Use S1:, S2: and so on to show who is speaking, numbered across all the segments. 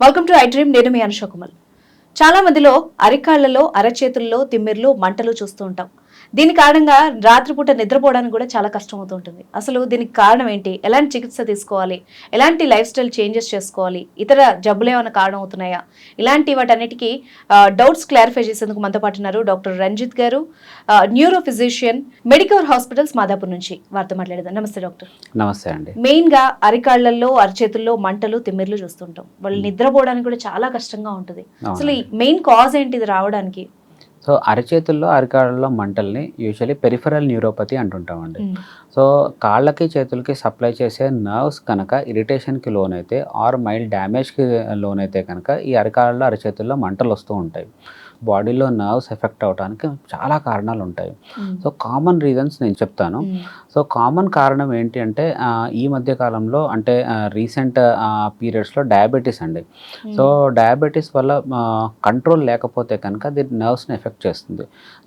S1: Welcome to I dream నేను మీ అనుషకుమల్ చాలా మందిలో అరికాళ్ళలో అరచేతుల్లో తిమ్మిర్లు మంటలు చూస్తూ ఉంటాం. దీని కారణంగా రాత్రిపూట నిద్రపోవడానికి కూడా చాలా కష్టం అవుతూ ఉంటుంది అసలు దీనికి కారణం ఏంటి? ఎలాంటి చికిత్స తీసుకోవాలి? ఎలాంటి లైఫ్ స్టైల్ చేంజెస్ చేసుకోవాలి? ఇతర జబ్బులు ఏమైనా కారణం అవుతున్నాయా? ఇలాంటి వాటన్నిటికీ డౌట్స్ క్లారిఫై చేసేందుకు మనతో పాటు ఉన్నారు డాక్టర్ రంజిత్ గారు neuro physician Medicover hospitals Madhapur నుంచి వారితో మాట్లాడదాం నమస్తే డాక్టర్.
S2: నమస్తే అండి.
S1: మెయిన్గా అరికాళ్ళలో అరచేతుల్లో మంటలు తిమ్మిర్లు చూస్తుంటాం. వాళ్ళు నిద్రపోవడానికి కూడా చాలా కష్టంగా ఉంటుంది. అసలు మెయిన్ కాజ్ ఏంటి? ఇది రావడానికి
S2: సో అరచేతుల్లో అరికాళ్ళలో మంటల్ని యూజువల్లీ పెరిఫరల్ న్యూరోపతి అంటుంటామండి. సో కాళ్ళకి చేతులకి సప్లై చేసే నర్వ్స్ కనుక ఇరిటేషన్కి లోన్ అయితే ఆర్ మైల్డ్ డ్యామేజ్కి లోన్ అయితే కనుక ఈ అరికాళ్ళలో అరచేతుల్లో మంటలు వస్తూ ఉంటాయి. బాడీలో నర్వ్స్ ఎఫెక్ట్ అవడానికి చాలా కారణాలు ఉంటాయి. సో కామన్ రీజన్స్ నేను చెప్తాను. సో కామన్ కారణం ఏంటి అంటే ఈ మధ్య కాలంలో అంటే రీసెంట్ పీరియడ్స్లో డయాబెటీస్ అండి. సో డయాబెటీస్ వల్ల కంట్రోల్ లేకపోతే కనుక అది నర్వ్స్ని ఎఫెక్ట్ చేస్తుంది.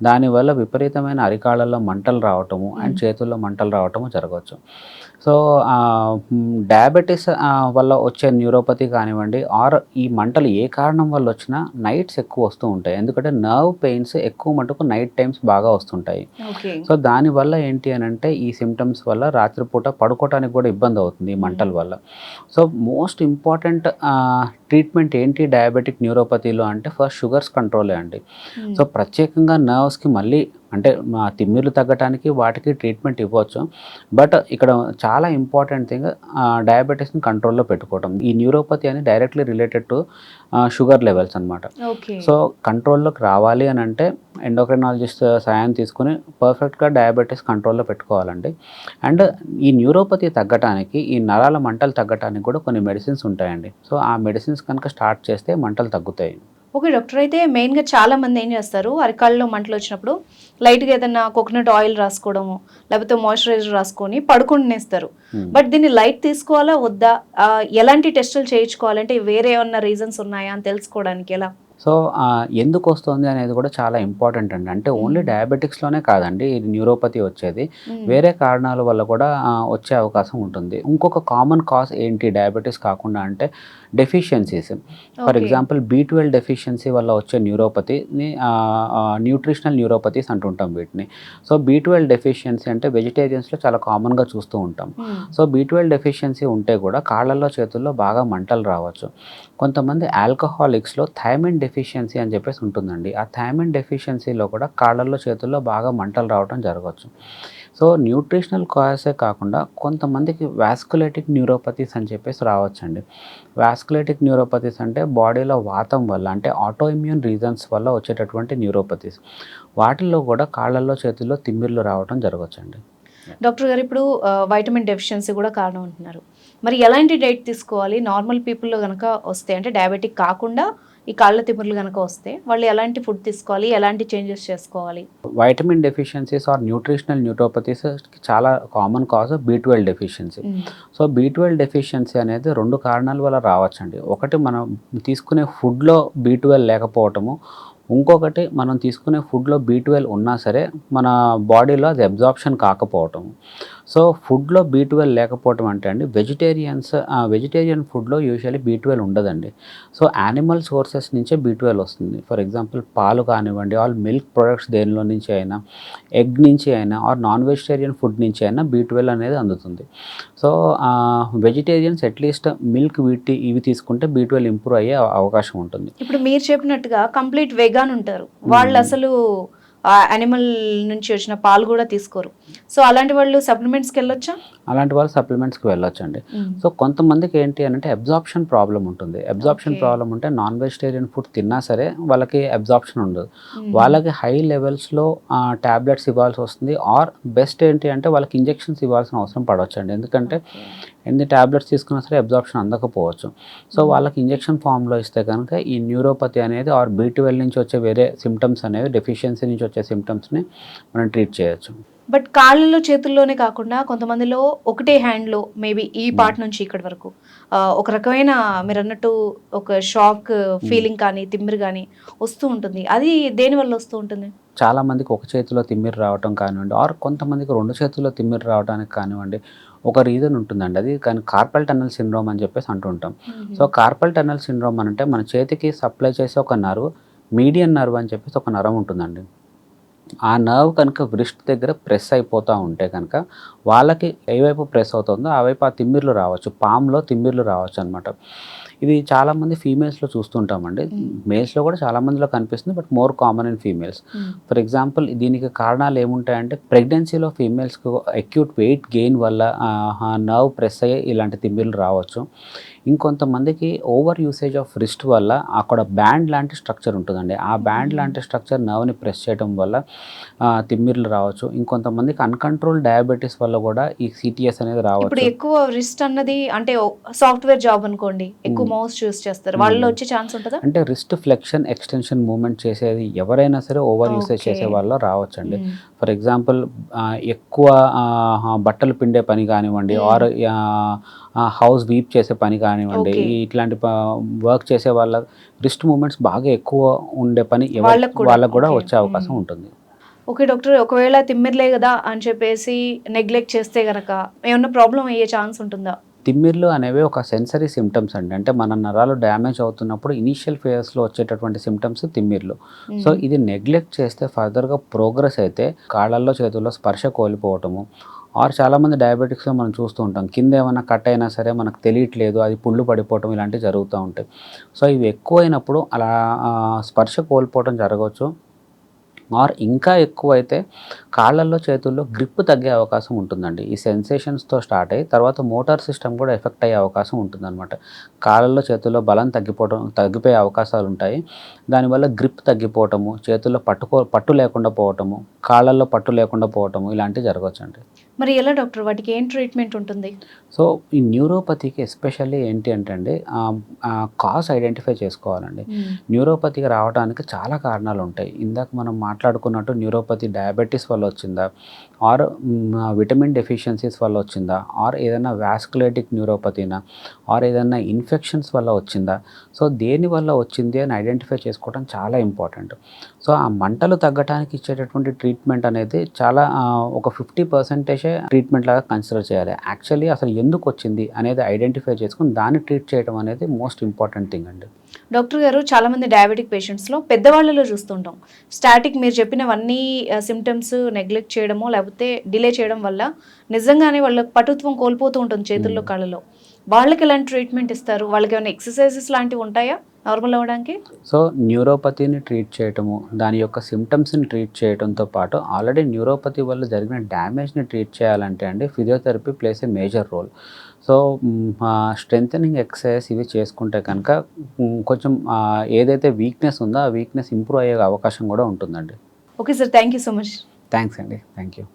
S2: దానివల్ల విపరీతమైన అరికాళ్ళల్లో మంటలు రావటము అండ్ చేతుల్లో మంటలు రావటము జరగవచ్చు. సో డయాబెటీస్ వల్ల వచ్చే న్యూరోపతి కానివ్వండి ఆర్ ఈ మంటలు ఏ కారణం వల్ల వచ్చినా నైట్స్ ఎక్కువ వస్తూ ఉంటాయి. ఎందుకంటే నర్వ్ పెయిన్స్ ఎక్కువ మటుకు నైట్ టైమ్స్ బాగా వస్తుంటాయి. సో దానివల్ల ఏంటి అని అంటే ఈ సిమ్టమ్స్ వల్ల రాత్రిపూట పడుకోవడానికి కూడా ఇబ్బంది అవుతుంది ఈ మంటల వల్ల. సో మోస్ట్ ఇంపార్టెంట్ ట్రీట్మెంట్ ఏంటి డయాబెటిక్ న్యూరోపతిలో అంటే ఫస్ట్ షుగర్స్ కంట్రోలే అండి. సో ప్రత్యేకంగా నర్వ్స్కి మళ్ళీ అంటే మా తిమ్మిర్లు తగ్గటానికి వాటికి ట్రీట్మెంట్ ఇవ్వచ్చు. బట్ ఇక్కడ చాలా ఇంపార్టెంట్ థింగ్ డయాబెటీస్ని కంట్రోల్లో పెట్టుకోవడం ఈ న్యూరోపతి అని directly related to sugar levels అన్నమాట.
S1: ఓకే
S2: సో కంట్రోల్లోకి రావాలి అని అంటే ఎండోక్రినాలజిస్ట్ సాయం తీసుకుని పర్ఫెక్ట్గా డయాబెటీస్ కంట్రోల్లో పెట్టుకోవాలండి. అండ్ ఈ న్యూరోపతి తగ్గటానికి ఈ నరాల మంటలు తగ్గటానికి కూడా కొన్ని మెడిసిన్స్ ఉంటాయండి. సో ఆ మెడిసిన్స్ కనుక స్టార్ట్ చేస్తే మంటలు తగ్గుతాయి.
S1: Okay doctor. అయితే మెయిన్గా చాలా మంది ఏం చేస్తారు? అరికాళ్ళలో మంటలు వచ్చినప్పుడు లైట్గా ఏదైనా కోకోనట్ ఆయిల్ రాసుకోవడము లేకపోతే మాయిశ్చరైజర్ రాసుకొని పడుకుంటునేస్తారు. బట్ దీన్ని లైట్ తీసుకోవాలా వద్దా? ఎలాంటి టెస్టులు చేయించుకోవాలంటే వేరే ఏమన్నా రీజన్స్ ఉన్నాయా అని తెలుసుకోవడానికి ఎలా?
S2: సో ఎందుకు వస్తుంది అనేది కూడా చాలా ఇంపార్టెంట్ అండి. అంటే ఓన్లీ డయాబెటిక్స్లోనే కాదండి ఇది న్యూరోపతి వచ్చేది. వేరే కారణాల వల్ల కూడా వచ్చే అవకాశం ఉంటుంది. ఇంకొక కామన్ కాజ్ ఏంటి డయాబెటీస్ కాకుండా అంటే deficiencies. For. Example B twelve deficiency వల్ల వచ్చే న్యూరోపతిని న్యూట్రిషనల్ న్యూరోపతీస్ అంటుంటాం వీటిని. సో బీ ట్వెల్వ్ డెఫిషియన్సీ అంటే వెజిటేరియన్స్లో చాలా కామన్గా చూస్తూ ఉంటాం. సో బీ ట్వెల్వ్ డెఫిషియన్సీ ఉంటే కూడా కాళ్ళల్లో చేతుల్లో బాగా మంటలు రావచ్చు. కొంతమంది ఆల్కహాలిక్స్లో థైమిన్ డెఫిషియన్సీ అని చెప్పేసి ఉంటుందండి. ఆ థైమిన్ డెఫిషియన్సీలో కూడా కాళ్ళల్లో చేతుల్లో బాగా మంటలు రావడం జరగవచ్చు. సో న్యూట్రిషనల్ కాజెసే కాకుండా కొంతమందికి వాస్కులేటిక్ న్యూరోపతీస్ అని చెప్పేసి రావచ్చండి. వాస్కులేటిక్ న్యూరోపతీస్ అంటే బాడీలో వాతం వల్ల అంటే ఆటో ఇమ్యూన్ రీజన్స్ వల్ల వచ్చేటటువంటి న్యూరోపతీస్. వాటిల్లో కూడా కాళ్ళల్లో చేతుల్లో తిమ్మిర్లు రావడం జరగవచ్చండి.
S1: డాక్టర్ గారు ఇప్పుడు వైటమిన్ డెఫిషియన్సీ కూడా కారణం అంటున్నారు. మరి ఎలాంటి డైట్ తీసుకోవాలి? నార్మల్ పీపుల్లో కనుక వస్తే అంటే డయాబెటిక్ కాకుండా ఈ కాళ్ళ తిమ్మిర్లు కనుక వస్తే వాళ్ళు ఎలాంటి ఫుడ్ తీసుకోవాలి? ఎలాంటి చేంజెస్ చేసుకోవాలి?
S2: Vitamin deficiencies or nutritional neuropathies చాలా common cause B twelve deficiency so B twelve deficiency అనేది రెండు కారణాల వల్ల రావచ్చండి. ఒకటి మనం తీసుకునే ఫుడ్లో బీ ట్వెల్వ్ లేకపోవటము. ఇంకొకటి మనం తీసుకునే ఫుడ్లో బీ ట్వెల్వ్ ఉన్నా సరే మన బాడీలో అది అబ్జార్ప్షన్ కాకపోవటం సో ఫుడ్లో బీ ట్వెల్వ్ లేకపోవటం అంటే అండి వెజిటేరియన్స్ వెజిటేరియన్ ఫుడ్లో యూజువల్లీ బీ ట్వెల్వ్ ఉండదండి. సో యానిమల్ సోర్సెస్ నుంచే బీ ట్వెల్వ్ వస్తుంది. ఫర్ ఎగ్జాంపుల్ పాలు కానివ్వండి ఆల్ మిల్క్ ప్రొడక్ట్స్ దేనిలో నుంచి అయినా ఎగ్ నుంచి అయినా ఆర్ నాన్ వెజిటేరియన్ ఫుడ్ నుంచి అయినా బీ ట్వెల్వ్ అనేది అందుతుంది. సో వెజిటేరియన్స్ అట్లీస్ట్ మిల్క్ వీటి ఇవి తీసుకుంటే బీ ట్వెల్వ్ ఇంప్రూవ్ అయ్యే అవ- అవకాశం ఉంటుంది.
S1: ఇప్పుడు మీరు చెప్పినట్టుగా కంప్లీట్ వెగాన్ ఉంటారు. వాళ్ళు అసలు అనిమల్ నుంచి వచ్చిన పాలు కూడా తీసుకోరు. సో అలాంటి వాళ్ళు సప్లిమెంట్స్కి వెళ్ళొచ్చా?
S2: అలాంటి వాళ్ళు సప్లిమెంట్స్కి వెళ్ళొచ్చండి. సో కొంతమందికి ఏంటి అని అంటే అబ్జార్ప్షన్ ప్రాబ్లం ఉంటుంది. అబ్జార్ప్షన్. ప్రాబ్లం ఉంటే నాన్ వెజిటేరియన్ ఫుడ్ తిన్నా సరే వాళ్ళకి అబ్జార్ప్షన్ ఉండదు. వాళ్ళకి హై లెవెల్స్లో ట్యాబ్లెట్స్ ఇవ్వాల్సి వస్తుంది. ఆర్ బెస్ట్ ఏంటి అంటే వాళ్ళకి ఇంజెక్షన్స్ ఇవ్వాల్సిన అవసరం పడవచ్చండి ఎందుకంటే ఎన్ని ట్యాబ్లెట్స్ తీసుకున్నా సరే అబ్జార్ప్షన్ అందకపోవచ్చు. సో వాళ్ళకి ఇంజెక్షన్ ఫామ్లో ఇస్తే కనుక ఈ న్యూరోపతి అనేది ఆర్ బీ ట్వెల్వ్ నుంచి వచ్చే వేరే సిమ్టమ్స్ అనేవి డెఫిషియన్సీ నుంచి వచ్చే సిమ్టమ్స్ని మనం ట్రీట్ చేయొచ్చు.
S1: బట్ కాళ్ళలో చేతుల్లోనే కాకుండా కొంతమందిలో ఒకటే హ్యాండ్లో మేబీ ఈ పార్ట్ నుంచి ఇక్కడి వరకు. ఒక రకమైన మీరు అన్నట్టు ఒక షాక్ ఫీలింగ్ కానీ తిమ్మిరి కానీ వస్తూ ఉంటుంది. అది దేని వల్ల వస్తూ ఉంటుంది?
S2: చాలా మందికి ఒక చేతిలో తిమ్మిరి రావటం కానివ్వండి ఆర్ కొంతమందికి రెండు చేతుల్లో తిమ్మిరి రావడానికి కానివ్వండి ఒక రీజన్ ఉంటుందండి. అది కానీ కార్పల్ టన్నల్ సిండ్రోమ్ అని చెప్పేసి అంటుంటాం. సో కార్పల్ టన్నల్ సిండ్రోమ్ అని అంటే మన చేతికి సప్లై చేసే ఒక నర్వ్ మీడియన్ నర్వ్ అని చెప్పేసి ఒక నరం ఉంటుందండి. ఆ నర్వ్ కనుక వ్రిస్ట్ దగ్గర ప్రెస్ అయిపోతూ ఉంటే కనుక వాళ్ళకి ఏ వైపు ప్రెస్ అవుతుందో ఆ వైపు ఆ తిమ్మిర్లు రావచ్చు. పామ్లో తిమ్మిర్లు రావచ్చు అనమాట ఇది చాలామంది ఫీమేల్స్లో చూస్తుంటామండి. మేల్స్లో కూడా చాలా మందిలో కనిపిస్తుంది but more common in females for example దీనికి కారణాలు ఏముంటాయంటే ప్రెగ్నెన్సీలో ఫీమేల్స్కి అక్యూట్ వెయిట్ గెయిన్ వల్ల నర్వ్ ప్రెస్ అయ్యి ఇలాంటి తిమ్మిర్లు రావచ్చు. ఇంకొంతమందికి ఓవర్ యూసేజ్ ఆఫ్ రిస్ట్ వల్ల అక్కడ బ్యాండ్ లాంటి స్ట్రక్చర్ ఉంటుందండి. ఆ బ్యాండ్ లాంటి స్ట్రక్చర్ నర్వ్ని ప్రెస్ చేయడం వల్ల తిమ్మిర్లు రావచ్చు. ఇంకొంతమందికి అన్కంట్రోల్ డయాబెటీస్ వల్ల కూడా ఈ సిటిఎస్ అనేది రావచ్చు.
S1: ఎక్కువ రిస్ట్ అన్నది అంటే సాఫ్ట్వేర్ జాబ్ అనుకోండి ఎక్కువ. మౌస్ చూస్ చేస్తారు
S2: Hmm.
S1: వచ్చే ఛాన్స్ ఉంటుందా
S2: అంటే రిస్ట్ ఫ్లెక్షన్ ఎక్స్టెన్షన్ మూమెంట్ చేసేది ఎవరైనా సరే ఓవర్ యూసేజ్. చేసే వాళ్ళు రావచ్చండి
S1: Hmm.
S2: ఫర్ ఎగ్జాంపుల్ ఎక్కువ బట్టలు పిండే పని కానివ్వండి
S1: Hmm.
S2: ఆర్ హౌస్ వీప్ చేసే పని కానివ్వండి ఇట్లాంటి వర్క్ చేసే వాళ్ళ రిస్ట్ మూమెంట్స్ బాగా ఎక్కువ ఉండే పని
S1: వాళ్ళకు కూడా.
S2: వచ్చే అవకాశం
S1: Hmm.
S2: ఉంటుంది
S1: ఓకే డాక్టర్ ఒకవేళ తిమ్మిర్లే కదా అని చెప్పేసి నెగ్లెక్ట్ చేస్తే గనక ఏమన్నా ప్రాబ్లం అయ్యే ఛాన్స్ ఉంటుందా
S2: తిమ్మిర్లు అనేవి ఒక సెన్సరీ సిమ్టమ్స్ అండి. అంటే మన నరాలు డ్యామేజ్ అవుతున్నప్పుడు ఇనీషియల్ ఫేజ్లో వచ్చేటటువంటి సిమ్టమ్స్ తిమ్మిర్లు. సో. ఇది నెగ్లెక్ట్ చేస్తే ఫర్దర్గా ప్రోగ్రెస్ అయితే కాళ్ళల్లో చేతుల్లో స్పర్శ కోల్పోవటము. ఆర్ చాలామంది డయాబెటిక్స్లో మనం చూస్తూ ఉంటాం. కింద ఏమైనా కట్ అయినా సరే మనకు తెలియట్లేదు అది పుళ్ళు పడిపోవటం ఇలాంటివి జరుగుతూ ఉంటాయి. సో ఇవి ఎక్కువైనప్పుడు అలా స్పర్శ కోల్పోవటం జరగవచ్చు. ఆర్ ఇంకా ఎక్కువైతే కాళ్ళల్లో చేతుల్లో గ్రిప్ తగ్గే అవకాశం ఉంటుందండి. ఈ సెన్సేషన్స్తో స్టార్ట్ అయ్యి తర్వాత మోటార్ సిస్టమ్ కూడా ఎఫెక్ట్ అయ్యే అవకాశం ఉంటుందన్నమాట. కాళ్ళల్లో చేతుల్లో బలం తగ్గిపోవడం తగ్గిపోయే అవకాశాలు ఉంటాయి. దానివల్ల గ్రిప్ తగ్గిపోవటము చేతుల్లో పట్టుకో పట్టు లేకుండా పోవటము కాళ్ళల్లో పట్టు లేకుండా పోవటము ఇలాంటివి జరగవచ్చండి.
S1: మరి ఎలా డాక్టర్? వాటికి ఏం ట్రీట్మెంట్ ఉంటుంది?
S2: సో ఈ న్యూరోపతికి ఎస్పెషల్లీ ఏంటి అంటే అండి కాజ్ ఐడెంటిఫై చేసుకోవాలండి. న్యూరోపతికి రావడానికి చాలా కారణాలు ఉంటాయి. ఇందాక మనం మాట్లాడుకున్నట్టు న్యూరోపతి డయాబెటీస్ వల్ల వచ్చిందా? ఆర్ విటమిన్ డెఫిషియన్సీస్ వల్ల వచ్చిందా? ఆర్ ఏదైనా వ్యాస్కులేటిక్ న్యూరోపతినా? ఆర్ ఏదైనా ఇన్ఫెక్షన్స్ వల్ల వచ్చిందా? సో దేని వల్ల వచ్చింది అని ఐడెంటిఫై చేసుకోవడం చాలా ఇంపార్టెంట్. సో ఆ మంటలు తగ్గడానికి ఇచ్చేటటువంటి ట్రీట్మెంట్ అనేది చాలా ఒక ఫిఫ్టీ పర్సెంటేజే ట్రీట్మెంట్ లాగా కన్సిడర్ చేయాలి. యాక్చువల్లీ అసలు ఎందుకు వచ్చింది అనేది ఐడెంటిఫై చేసుకుని దాన్ని ట్రీట్ చేయడం అనేది మోస్ట్ ఇంపార్టెంట్ థింగ్ అండి.
S1: డాక్టర్ గారు చాలామంది డయాబెటిక్ పేషెంట్స్లో పెద్దవాళ్ళలో చూస్తుంటాం. స్టాటిక్ మీరు చెప్పినవన్నీ సిమ్టమ్స్ నెగ్లెక్ట్ చేయడమో లేకపోతే డిలే చేయడం వల్ల నిజంగానే వాళ్ళ పటుత్వం కోల్పోతూ ఉంటుంది చేతుల్లో. కాళ్ళలో. వాళ్ళకి ఎలాంటి ట్రీట్మెంట్ ఇస్తారు? వాళ్ళకి ఏమైనా ఎక్సర్సైజెస్ లాంటివి ఉంటాయా నార్మల్ అవ్వడానికి?
S2: సో న్యూరోపతిని ట్రీట్ చేయటము దాని యొక్క సిమ్టమ్స్ని ట్రీట్ చేయడంతో పాటు ఆల్రెడీ న్యూరోపతి వల్ల జరిగిన డ్యామేజ్ని ట్రీట్ చేయాలంటే అండి physiotherapy plays a major role so strength exercise ఇవి చేసుకుంటే కనుక కొంచెం ఏదైతే వీక్నెస్ ఉందో ఆ వీక్నెస్ ఇంప్రూవ్ అయ్యే అవకాశం కూడా ఉంటుందండి.
S1: Okay sir thank you so much
S2: thanks అండి థ్యాంక్ యూ